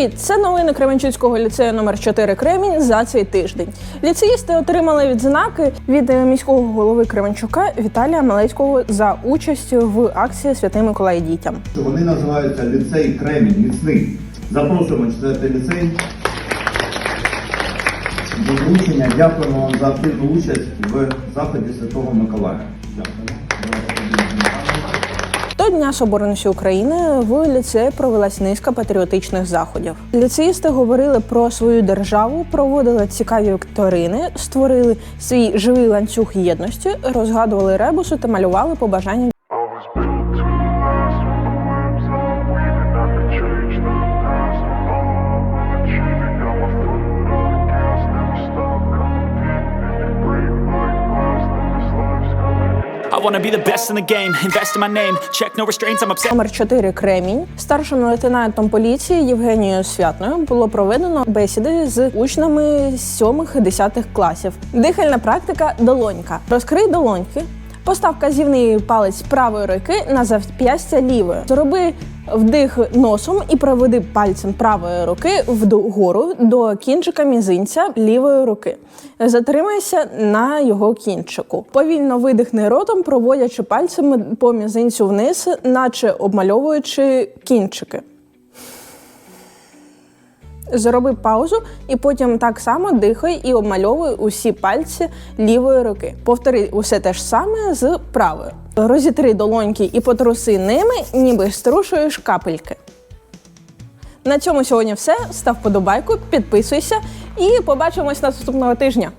Привіт! Це новини Кременчуцького ліцею номер 4 Кремінь за цей тиждень. Ліцеїсти отримали відзнаки від е, міського голови Кременчука Віталія Малецького за участь в акції Святий Миколай дітям. Вони називаються ліцей Кремінь, міцний. Запрошуємо четвертий ліцей. До вручення дякуємо вам за активну участь в заході Святого Миколая. Дякую. Дня Соборності України в ліцеї провелась низка патріотичних заходів. Ліцеїсти говорили про свою державу, проводили цікаві вікторини, створили свій живий ланцюг єдності, розгадували ребуси та малювали побажання Номер 4 Кремінь старшим лейтенантом поліції Євгенією Святною було проведено бесіди з учнями 7-10 класів. Дихальна практика долонька. Розкрий долоньки. Постав казівний палець правої руки на зап'ястя лівої. Зроби вдих носом і проведи пальцем правої руки вгору до кінчика мізинця лівої руки. Затримайся на його кінчику. Повільно видихни ротом, проводячи пальцями по мізинцю вниз, наче обмальовуючи кінчики. Зроби паузу і потім так само дихай і обмальовуй усі пальці лівої руки. Повтори усе те ж саме з правою. Розітри долоньки і потруси ними, ніби струшуєш капельки. На цьому сьогодні все. Став подобайку, підписуйся і побачимось наступного тижня.